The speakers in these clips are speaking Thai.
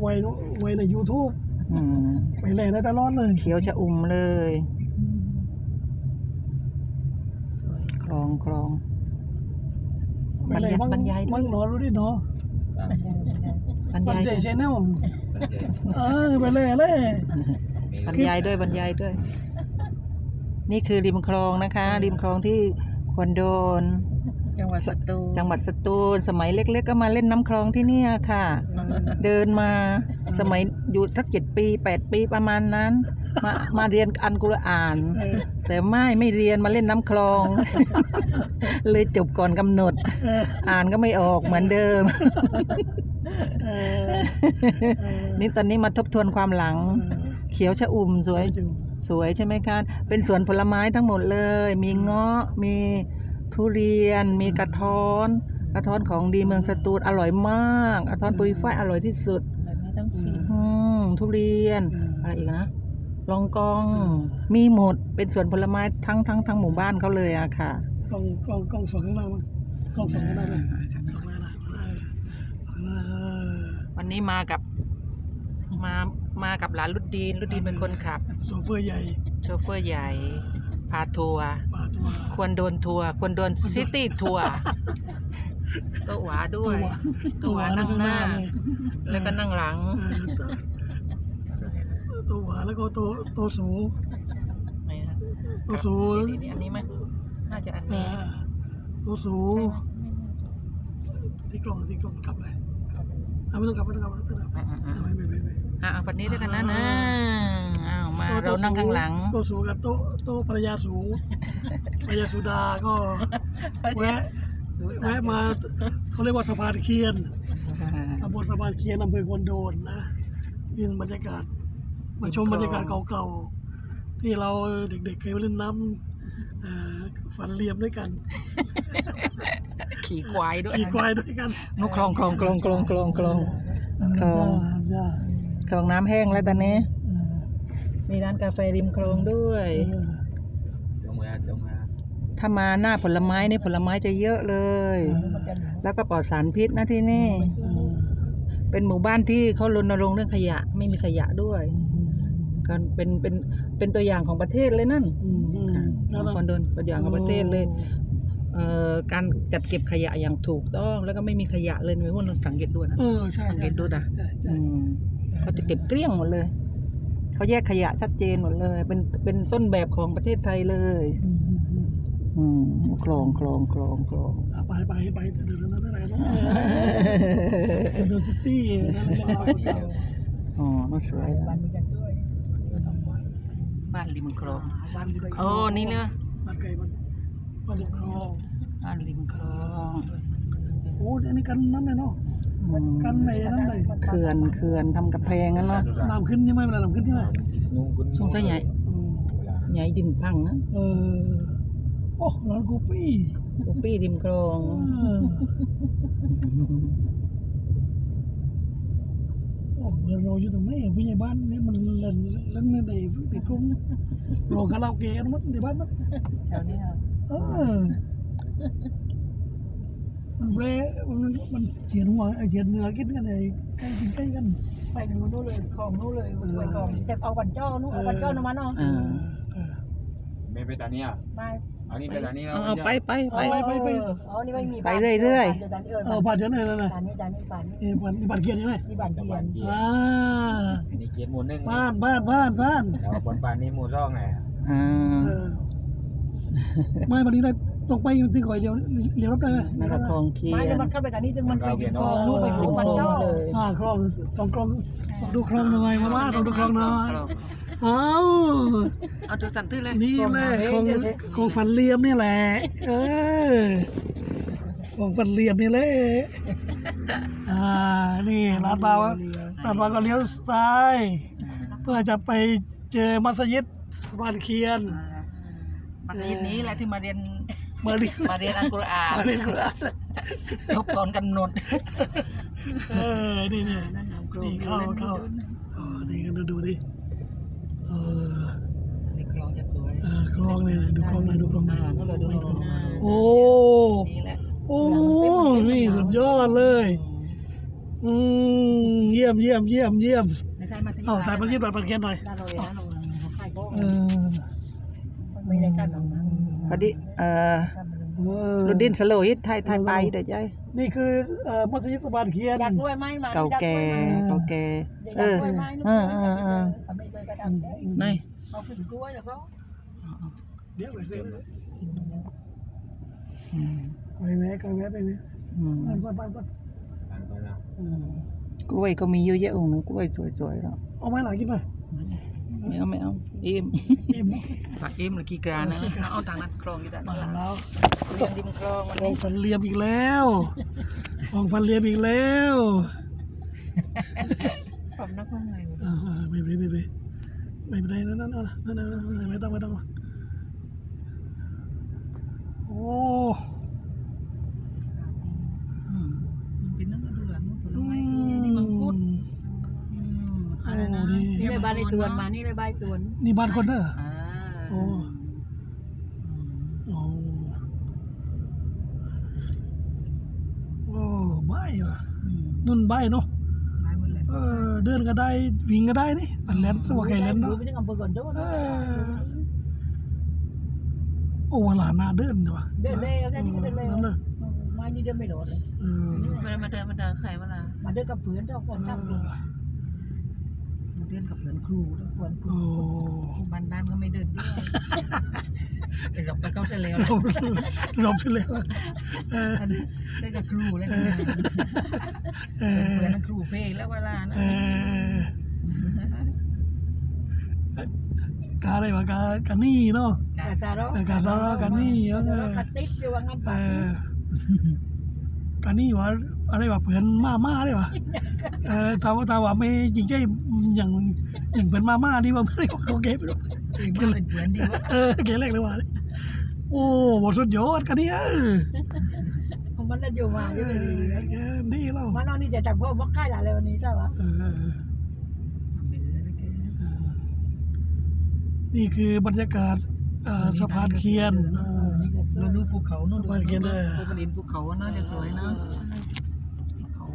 ไว้ไว้ใน YouTube อืมไปเลยได้ตลอดเลย เขียวชะอุ่มเลยคลองคลอง ไปเลยบรรยายมั่งด้วย มั่งหนอรู้ดิเนาะบรรสันยายเจด้วยชแนลเออไปเลยเลยบรรยายด้วยบรรยายด้วย นี่คือริมคลองนะคะ ริมคลองที่ควรโดน จังหวัดสตูลจังหวัดสตูลสมัยเล็ก ๆ ก็มาเล่นน้ำคลองที่เนี่ยค่ะ เดินมาสมัยอยู่สักเจ็ดปีแปดปีประมาณนั้น มามาเรียนอันกุรอานเออแต่ไม่ไม่เรียนมาเล่นน้ำคลอง เลยจบก่อนกำหนดเอออ่านก็ไม่ออกเหมือนเดิมเออเออนี่ตอนนี้มาทบทวนความหลัง เขียวชะอุ่มสวยสวยใช่ไหมคะเป็นสวนผลไม้ทั้งหมดเลย มีเงาะมี ทุเรียนมีกระท้อน กระท้อนของดีเมืองสตูลอร่อยมากกระท้อนปุยฝ้ายอร่อยที่สุดแบบนี้ต้องชิมอืมทุเรียนอืมอะไรอีกนะลองกองมีหมดเป็นสวนผลไม้ทั้งทั้งทั้งหมู่บ้านเขาเลยอะค่ะกล้องกล้องกล้องสองข้างหน้ามั้งกล้องสองข้างหน้าเลยสองข้างหน้าเออสองข้างหน้าเออวันนี้มากับมามากับหลานรุดดีนรุดดีนเป็นคนขับโซเฟอร์ใหญ่โชเฟอร์ใหญ่พาทัวร์ปาดตัว ควรโดนทัวร์ควรโดนซิตี้ทัวร์โตัวหวาด้วยโตัวหวานั่งหน้าเลยแล้วก็นั่งหลังเออตัวหวานแล้วก็ตัวตัวสูงไหนฮะตัวสูงนี่นี่อันนี้ไหมน่าจะอันเอนี้อตัวสูงใช่ไหมที่กล้องที่กล้องกลับเลยเอาไม่ต้องกลับไม่ต้องกลับไม่ต้องกลับอะอะอะไม่ไม่ไม่ไม่อะเอาปันนี้ด้วยกันนะนะอ้าวมาตัวเรานั่งข้างหลัง ตัวสูงกับโต๊ะโต๊ะภรรยาสูง ภรรยาสุดาก็แวะแวะมาเขาเรียกว่าสะพานเคียนตำบลสะพานเคียนอำเภอควนโดนนะยินบรรยากาศมาชมบรรยากาศเก่าๆที่เราเด็กๆเคยเล่นน้ำเอ่อฝันเหลี่ยมด้วยกัน ขี่ควายด้วยขี่ควายด้วยกันนุคลองคลองคลองคลองคลองคลองคลองจ้าคลองน้ำแห้งแล้วตอนนี้จ้ามีร้านกาแฟริมคลองด้วย เออ จงมาจงมา ถ้ามาหน้าผลไม้นี่ผลไม้จะเยอะเลย แล้วก็ปลอดสารพิษนะที่นี่เออเป็นหมู่บ้านที่เขารณรงค์เรื่องขยะ ไม่มีขยะด้วยก็เป็นเป็นเป็นตัวอย่างของประเทศเลยนั่นอืมอืมค่ะแล้วคนโดนตัวอย่างของประเทศเลยเอ่อการจัดเก็บขยะอย่างถูกต้อง แล้วก็ไม่มีขยะเลยไม่ว่าสังเกตด้วยนะเออใช่สังเกตดูนะใช่ใช่อืมเขาจะเก็บเกลี้ยงหมดเลยเขาแยกขยะชัดเจนหมดเลย เป็นเป็นต้นแบบของประเทศไทยเลย อืมอืมอืมอืมคลองคลองคลองคลองไปไปไปเดินนั่นอะไรนะเดินซิตี้นั่นแหละอ๋อน่าสวยบ้านนี้กันด้วยบ้านริมคลองบ้านริมคลโอ้นี่เลยบ้านไก่บ้านบ้านริมคลองบ้านริมคลองโอ้อันนี้กันนั่นเลยเนาะกันไหนนั่นเลยเขื่อนเขื่อนทำกระแพงนั่นเนาะน้ำขึ้นใช่ไหมเวลาน้ำขึ้นใช่ไหมสงสัยใหญ่ใหญ่ดินพังนะเออ อ้ร้านกูปี้อุปี้ริมคลองเออโอ้เบอร์เราอยู่ตรงไหนอะผู้ใหญ่บ้านนี่มันเล่นเล่นในในในกรุงโรงคาราโอเกะกันหมั้ในบ้านมั้งแถวนี้ครับเออมันเร่มันมันเขียนหัวไอ้เขียนเนื้อกินกันไอ้ใกล้กินใกล้กันไปดูนู่นเลยของนู่นเลยไปของแต่เอาบันเจ้านู่นเอาบันเจ้านู่นมาเนาะอ่าเออไม่ไปตาเนี้ยไม่เอานี่ไปตานี้แล้วเอาไปไปไปไป ไปไป อ๋อ นี่ไม่มีไปเรื่อยๆเดี๋ยวดันเอิญเออผ่านเดี๋ยวไหนแล้วนะด่านนี้ด่านนี้ด่านนี้เออผ่านนี่ผ่านเขียนใช่ไหมนี่บ้านเทียนอ่าอันนี้เกียร์หมูหนึ่งบ้านบ้านบ้านบ้านแล้วบนบ้านนี้หมูร่องไงอ่าเออไม่วันนี้ได้ตกไปอยู่ที่ก่อยเดียวเลี้ยวรถได้ไหมนั่นก็คลองเทียไม่นเดี๋ยวมันเข้าไปด่านนี้จึงมันไปถึงคลองนู่นไปถึงบันเจ้าเลยอ่าคลองสองคลองลองดูคลองหน่อยมาว่าลองดูคลองหน่อย เอ้าเอาตัวสั่นตื้อเลยนี่แหละของของฝันเหลี่ยมนี่แหละ เออ ของฝันเหลี่ยมนี่แหละ อ่า นี่ลาดบาวลาดบาวก็เลี้ยวซ้าย เพื่อจะไปเจอมัสยิดสะพานเคียนมัสยิดนี้แหละที่มาเรียนมาดิมาเรียนอัลกุรอานมาเรียนอัลกุรอานทบก่อนกำหนดเออ นี่นี่นี่เข้าเข้าอ๋อนี่กันดูดูดิ เออนี่คลองจะสวยเออคลองเลยดูคลองหน่อยดูคลองหน่อยอ่านั่นเลยดูคลองโอ้ นี่แหละโอ้นี่สุดยอดเลยออืมเยี่ยมเยี่ยมเยี่ยมเยี่ยมไม่ใช่มาที่เอาถ่ายมาที่บัตรประกันหน่อยด้านเราเลยนะเราขายโบ้เออไม่ได้กันหรอกนะพอดีเอ่อเออรุดดินสโลฮิตไทยไทยไปเดี๋ยวใจนี่คือเอ่อมัสยิดสะพานเคียนอยากด้วยไหมมาเก่าแก่เก่าแก่อยากเออด้วยไหมเออเออเออ ไม่เคยกระดับนี่เขาขึ้นกล้วยแล้วก็เดี๋ยวไปเซ็นอืมไปแวะไปแวะไปแวะอืมไปไปไปไปต่างกันแล้วอืมกล้วยก็มีเยอะแยะองค์นึงกล้วยสวยๆแล้วเอาไม้หลังกินไปไม่เอาไม่เอาอิ่มอิ่มผักอิ่มหรือกี่กรานะเอาต่างนัดคลองกี่แต่มาแล้วเรียนริมคลองวันกองนี้ฟันเหลียมอีกแล้วกองฟันเหลียมอีกแล้วผมนักว่าไงอ่าๆไม่ไม่ไม่ ไม่ไม่เป็นไรนั่นนั่นนั่นนั่นนั่นไม่ต้องไม่ต้องโอ้อืมมันเป็นนั่นนะดูหลังผลไม้นี่มังคุดอืมอะไรนะนี่เลยบ้านในตวนมา นี่เลยบ้านตวน นี่บ้านคนเด้ออ่าโอ้โอ้โอ้ใบว่ะอืมนุ่นใบเนาะไม้หมดเลยเออเดินก็ได้วิ่งก็ได้นี่ มันเล่นตัวแกเล่นดูเนาะไปถึงอำเภอก่อนโดนเออโอ้เวลาหน้าเดินเดี๋ยวะเดินเร็วแค่นี้ก็เดินเร็วนั่นเลยมานี่เดินไม่โดดเลยเออมาเดินมาเดินมาเดินใครมาล่ะมาเดินกับเพื่อนเจ้าคนตั้งดูมาเดินกับเพื่อนครูทุกคนโอ้บ้านบ้านก็ไม่เดินด้วยเป็นกับไปเข้าใจแล้วหลบหลบไปเลยเออได้กับครูแล้วเอนะอเออเพื่อนครูเพลแล้วเวลานะเออ กาอะไรวะกากานี่เนาะกาซาโร่กาซาโร่กานี่เออกาติดอยู่ว่างั้นเออการนี่ว่าอะไรว่าเพื่อนมาม่าได้วะเออถามว่าถามว่าไม่จริงใจอย่างอย่างเป็นมาม่านี่ว่าไม่ได้โอเคไปหรอกเป็นเพื่อนดีวะเออเกลเล็กเลยว่ะโอ้บทสุดยอดกันนี่เออมันนั่นอยู่มาอยู่เลยเออดีแล้วมันนอนนี่จะจับพวกวักไข่หลายเลยวันนี้ใช่ปะ เออ นี่คือบรรยากาศเอ่อสะพานเคียนเออเราดูภูเขานู่นสะพานเคียนเลยภูกระดินภูเขาน่าจะสวยนะเขา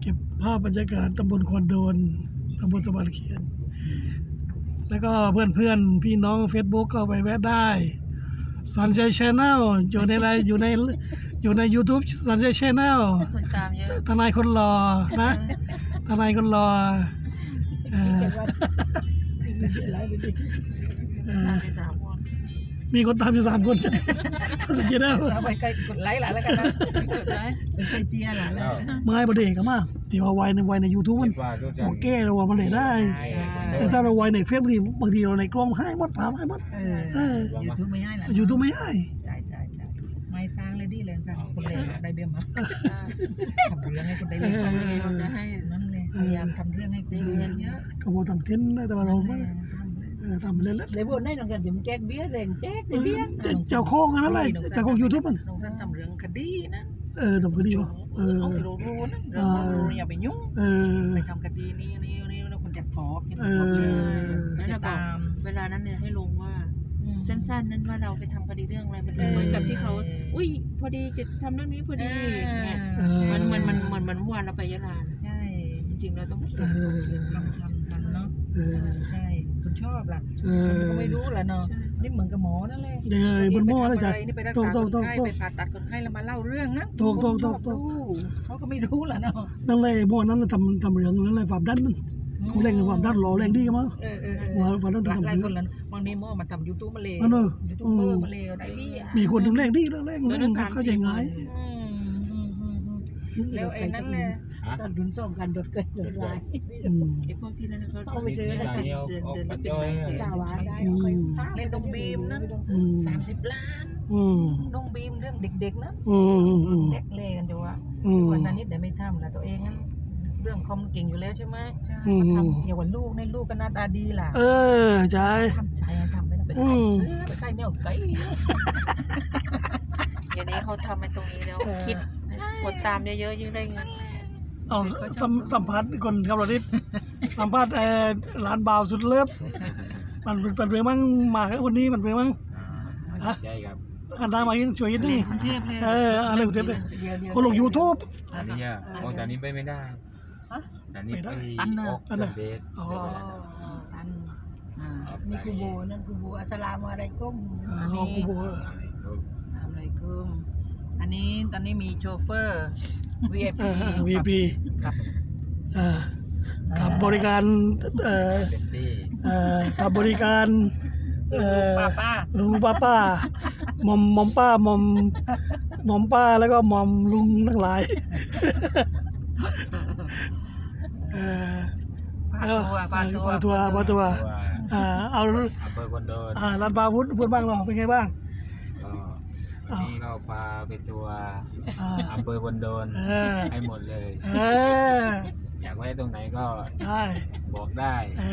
เก็บภาพบรรยากาศตำบลคอนโดนตำบลสะพานเคียน แล้วก็เพื่อนเพื่อนๆพี่น้องเฟซบุ๊กก็ไปแวะได้สันใจชแนลอยู่ในอะไรอยู่ในอยู่ใน YouTube สันใจชแนลคนตามเยอะ ทนายคนรอนะทนายคนรอเออเจ็ด วันหลายไปดิเออสามคนมีคนตามอยู่สามคนสันใจชแนลเอาไปใกลกดไลค์หลายแล้วกันนะกดไลค์เป็นใครเจียหลายแล้วไม้ประเด็กกันมากที่ว่าไวในไวใน YouTube มันคิดว่ารู้จักโอเคเราว่ามันเลยได้ แต่ถ้าเราไวในเฟซบางทีบางทีเราในกล้องให้หมดผามให้หมดยูทูบไม่ให้หรอ YouTube ไม่ให้ใช่ใช่ใช่ไม่สร้างเลยดีเลยค่ะคนเลยได้เบี้ยมาทำเรื่องให้คนได้เรื่องเราจะให้นั่นเลยพยายามทำ เรื่องให้คนดูเยอะก็บอกทำเทนได้แต่ว่าเราไม่เออทำเล่นเลยพวกนั้นต้องการถึงแจกเบี้ยแรงแจกๆเออเบี้ยเจ้าโค้งอันนั้นเลยเจ้าโค้ง YouTube มันน้องสั้นทำเรื่องคดีนะเออทำคดีวะเออเอาที่เรารู้นะเรารู้อย่าไปยุ่งเออไปทำคดีนี้นี่นี่แล้วคนจะถอกเออจะตามเวลานั้นเนี่ยให้ลงว่าสั้นๆนั้นว่าเราไปทำคดีเรื่องอะไรมันเหมือนกับที่เขาอุ้ยพอดีจะทำเรื่องนี้พอดีเนี่ยเออมันมันมันเหมือนเหมือนเมื่อวานเราไปยะลาใช่จ ริง ๆ เราต้องเขีเอยนอทำทำทำเนาะเออใช่คุณชอบล่ะเออก็ไม่รู้แหละเนาะนี่เหมือนกับหมอนั่นแหละเดี๋ยวบนหม้อแล้วจ้ะนี่ไปรักตรงษาตรงคตรงนไข้ตรงไปผ่าตัดคนไข้แล้วมาเล่าเรื่องนะตรงตรงตรงตรงเขาก็ไม่รู้แหละเนาะนั่นเลยหม้อนั้นทำทำเรื่องนั้นเลยความดันมันเขาเร่งความดันหล่อแรงดีมั้งเออเออเออว่าว่าต้องหลายทำหลายคนแล้วบางทีหมอมาทำยูทูบมาเลยอันนั้นยูทูบเบอร์มาเลยได้พี่อะมีคนถึงแรงดีแล้วแรงแรงเข้าใจง่ายอืมอืมอืมอืมแล้วไอ้นั่นแหละ ตอนดุนส่งกันโดดเกิดโดดลายอืมไอ้พวกที่นั่นเขาเอาไปซื้อแล้วกันเดินเดินเดินเป็นกาไม้วาเสียได้เล่นดงบีมนะอืมสามสิบล้านอืมดงบีมเรื่องเด็กๆนะอืมอืมอืมเด็กเลกันอยู่อะอืมวันนั้นนิดเดี๋ยวไม่ทำละตัวเองนั้นเรื่องคอมเก่งอยู่แล้วใช่ไหมอืมมาทำเกี่ยวกับลูกในลูกก็หน้าตาดีล่ะ เออใช่ทำใจทำไปนะเป็นอืไข่มเสือเป็นไข่แนวไก่เดี๋ยวนี้เขาทำในตรงนี้แล้วคิดกดตามเยอะๆยิ่งได้เงิน เอาสัมสัมภาษณ์คนครับเราดิสัมภาษณ์เอ่อร้านบ่าวสุดเลิฟมันเป็นเป็นเรื่องมั่งมาแค่คนนี้มันเป็นมั่งอ่าใจครับอันน้ำมาอินช่วยอินเรีนี่ยนกรุงเทพเลยเอออะไรกรุงเทพเลยเดี๋ยวเดี๋ยวคนลงยูทูบตานี้อะโอ้ตานี้ไปไม่ได้ฮะตานี้ไปตันเนอะออกเดือนเบสอ๋อตันอ่านี่คือโบนั่นคือโบอัสสลามุอะลัยกุมอันนี้กูโบอะไรกุมอันนี้ตอนนี้มีโชเฟอร์ VIP เออ VP กับอ่ากับบริการเอ่อเต็มที่ เอ่อกับบริการเอ่อป้าป้าลุงป้าป้าหมอมหมอมป้าหมอมหมอมป้าแล้วก็หมอมลุงทั้งหลายเออพาตัวพาตัวพาตัวพาตัวตัวอ่าเอา อำเภอคนโดนอ่ารันบาวุฒพูดบ้างหรอเป็นไงบ้างก็ วันนี้เราพาไปทัวร์อ่าอำเภอคนโดนเออ ให้หมดเลย เอออยากไว้ตรงไหนก็ได้ บอกได้ เอ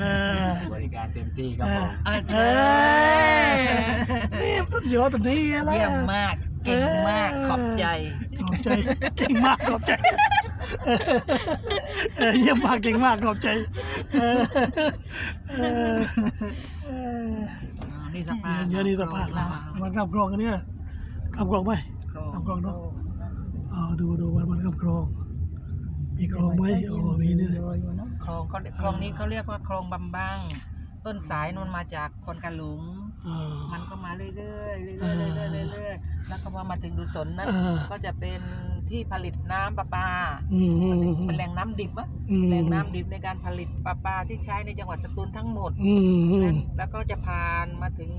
อ บริการเต็มที่ครับผมเออเออนี่สุดยอดแบบนี้แหละเยี่ยมมาก เก่งมาก ขอบใจ ขอบใจเก่งมากขอบใจเออเออเยี่ยมมากเก่งมากขอบใจเออเออเออนี่สภาพเยอะนี่สภาพเรามันกับกรองกันเนี่ย กับกรองไหมโครงกับกรองเนาะเอาดูดูวันมันกับกรอง มีกรองไหมโอ้มีนี่เลยโครงเขาโครงนี้เขาเรียกว่าโครงบำบังต้นสายมันมาจากคนกะหลุงอ่ามันก็มาเรื่อยๆเรื่อยๆเรื่อยๆเรื่อยๆแล้วก็พอมาถึงดุสนนั้นอ่าก็จะเป็นที่ผลิตน้ำประปาอืมอืมอืมเป็นแหล่งน้ำดิบอะอืมแหล่งน้ำดิบในการผลิตประปาที่ใช้ในจังหวัดสตูลทั้งหมดอืมอืมแล้วก็จะผ่านมาถึง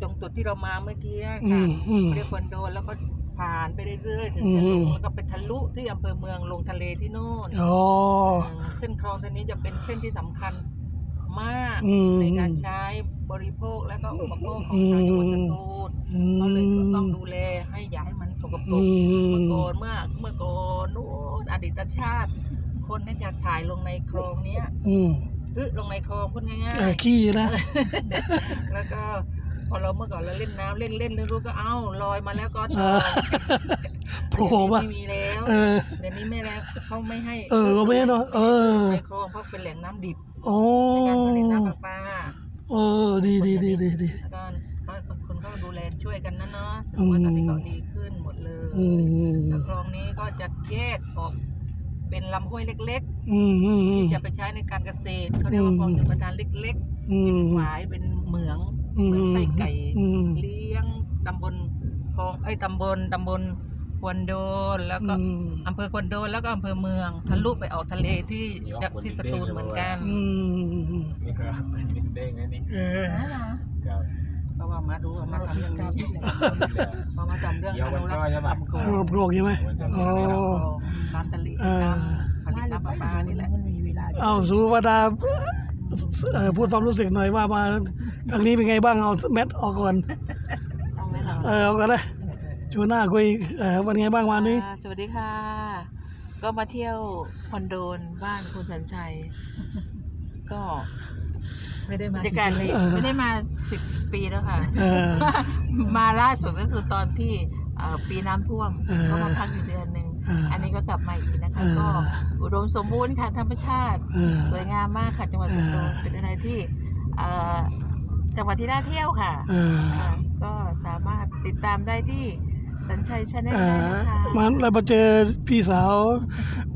ตรงจุดที่เรามาเมื่อกี้อืค่ะมอืม เรียกคนโดนแล้วก็ผ่านไปเรื่อยๆถึงอืมจะลงแล้วก็ไปทะลุที่อำเภอเมืองลงทะเลที่โน่นอ๋อ มเส้นคลองเส้นนี้จะเป็นเส้นที่สำคัญมากอืมในการใช้บริโภคและก็อุปโภคของชาวจังหวัดสตูลอืม ก็เลยต้องดูแลให้อย่าให้มันสกปรอืกมเมื่อก่อนเมื่อเมื่อก่อนนู้นอดีตชาติ คนเนี่ยจะถ่ายลงในคลองเนี้ยอืมอึลงในคลองพูดง่ายเออๆขี้นะแล้วก็ พอเราเมื่อก่อนเราเล่นน้ำเล่นเล่นเล่นรู้ก็เอ้าลอยมาแล้วก็เออโผล่มาไม่มีแล้วเออเดี๋ยวนี้ไม่แล้วเขาไม่ให้ เออก็ไม่แน่นอนเออในคลองเพราะเป็นแหล่งน้ำดิบโอ้ในการผลิตน้ำประปาเออดีดีดีดีดีแล้วก็ก็คนก็ดูแลช่วยกันนะเนาะอืถือมว่าตอนนี้ก็ดีขึ้นหมดเลยอืมแล้วคลองนี้ก็จะแยกออกเป็นลำห้วยเล็กอืมอืมๆอืที่มจะไปใช้ในการเกษตรเขาเรียกว่าคลองชลประทานเล็กอืๆเป็นมฝายเป็นเหมืองอืม เหมืองไส้ไก่อืมเลี้ยงตำบลคลองไอ้ยตำบลตำบลควนโดนแล้วก็อืมอำเภอควนโดนแล้วก็อำเภอเมืองทะลุไปออกทะเลที่ที่สตูลเหมือนกันอืมนี่ก็เป็นเด้งนะนี่เออครับเพราะว่ามาดูว่ามาทำเรื่องนี้มามาทำเรื่องเดี๋ยวอมันนุรัก็กษ์จะแบบทำโกรวบรวมใช่ไหมอ๋อน้ำทะเลเออน้ำผลิตน้ำประปานี่แหละมันมีเวลาเอาสุวรรดาเอ่อพูดความรู้สึกหน่อยว่ามา ครั้งนี้เป็นไงบ้างเอาแมทออกก่อนเอาไหมเราเออเอากันเลยชวนหน้าคุยเออวันไงบ้างวันนี้ อ่าสวัสดีค่ะ ก็มาเที่ยวคอนโดนบ้านคุณสัญชัย ก็ไม่ได้บรมา รยากาศเลยเออ ไม่ได้มาสิบปีแล้วค่ะ เออ มาล่าสุดก็คือตอนที่เอ่อปีน้ำท่วมเออก็มาพักอยู่เดือนหนึ่งเอออัอันนี้ก็กลับมาอีกนะคะ เออ ก็อุดมสมบูรณ์ค่ะธรรมชาติ เออ สวยงามมากค่ะจังหวัดสตูลเออเป็นอะไรที่เอ่อ จังหวัดที่น่าเที่ยวค่ะเออค่ะ ก็สามารถติดตามได้ที่สัญชัยชาแนลเอได้อนะคะมันเรามาเจอพี่สาว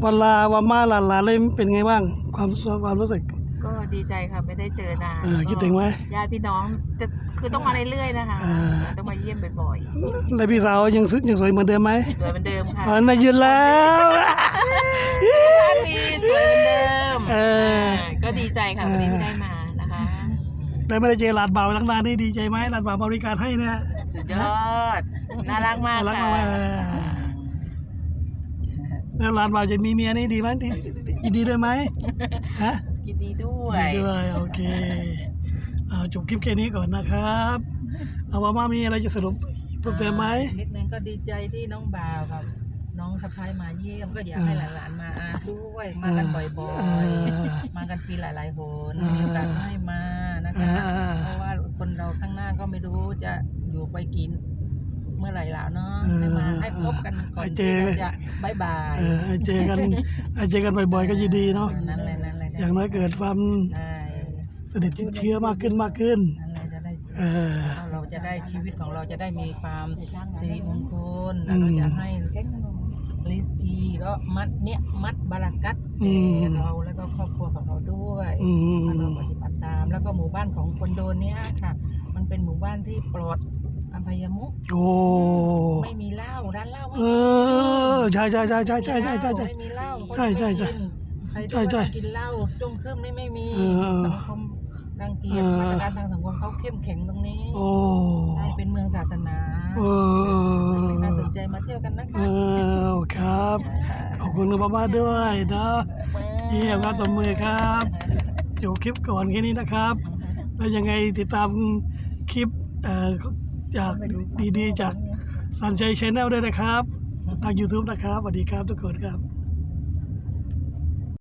วันลาวามาหลานหลานเลยเป็นไงบ้าง ความความรู้สึก ก็ดีใจค่ะไม่ได้เจอนานเออคิดถึงไหมญาติพี่น้องจะคือต้องมาเรื่อยๆนะคะเออต้องมาเยี่ยมบ่อยแล้วพี่สาวยังซึยังสวยเหมือนเดิมไหมๆสวยเหมือนเดิมค่ะอ๋อน่ายืนแล้ว ภาพดีสวยเหมือนเดิมเออก็ดีใจค่ะวันนี้ที่ได้มานะคะ ได้ไม่ได้เจอหลานบ่าวตั้งนานนี่ดีใจไหมหลานบ่าวบริการให้เนี่ยสุดยอด น่ารักมากน่ารักค่ะมากเออแล้วหลานบ่าวจะมีเมียนี่ดีไหมดียินดีด้วยไหมฮะ ยินดีด้วยยินดีด้วย โอเคเอาจบคลิปแค่นี้ก่อนนะครับ เอาว่ามามีอะไรจะสรุปเพิ่มเติมไหม นิดนึงก็ดีใจที่น้องบ่าวกับน้องสะพ้ายมาเยี่ยมก็อยากให้หลานๆมาอาด้วยมากันบ่อยเออๆมากันปีหลายๆหนเออมีโอกาสให้มา นะคะเออเพราะว่าคนเราข้างหน้าก็ไม่รู้จะอยู่ไปกิน เมื่อไหร่แล้วเนาะเออให้มาให้พบกันก่อนให้เจที่อเราจะบายบายเออให้เจอกันให้เจอกันบ่อยๆก็ยินดีเนาะนั่นแหละนั่นแหละอย่างน้อยเกิดความใช่สนิทชิดเชื้อมากขึ้นมากขึ้นนั่นแหละจะได้เอเออเราจะได้ชีวิตของเราจะได้มีความสิริมงคลอืมเราจะให้ลิสกีแล้วมัดเนี่ยมัดบารากัตอืมแก่เราแล้วก็ครอบครัวของเราด้วยอืมถ้าเราปฏิบัติตามแล้วก็หมู่บ้านของคนโดนเนี้ยค่ะ มันเป็นหมู่บ้านที่ปลอดอภัยมุขโอ้ไม่มีเหล้าร้านเหล้าไม่เอมีอใช่ใช่ใช่ใช่ใช่ใช่ใช่ใช่ ไม่มีเหล้าใช่ใช่ใช่ใครใช่ที่ใช่ว่ากินเหล้าจุ่มครึ่มนี่ไม่มีเออสังคมรังเกียจเออ มาตรการทางสังคมเขาเข้มแข็งตรงนี้โอ้ใช่เป็นเมืองศาสนาเออน่าสนใจมาเที่ยวกันนะเอคะอครับ ขอบคุณคุณป้าๆด้วยนะ เยี่ยมครับตบมือครับ จบคลิปก่อนแค่นี้นะครับ แล้วยังไงติดตามคลิปจากดีๆ จากสันชัยชาแนลด้วยนะครับ ทาง YouTube นะครับสวัสดีครับทุกคนครับ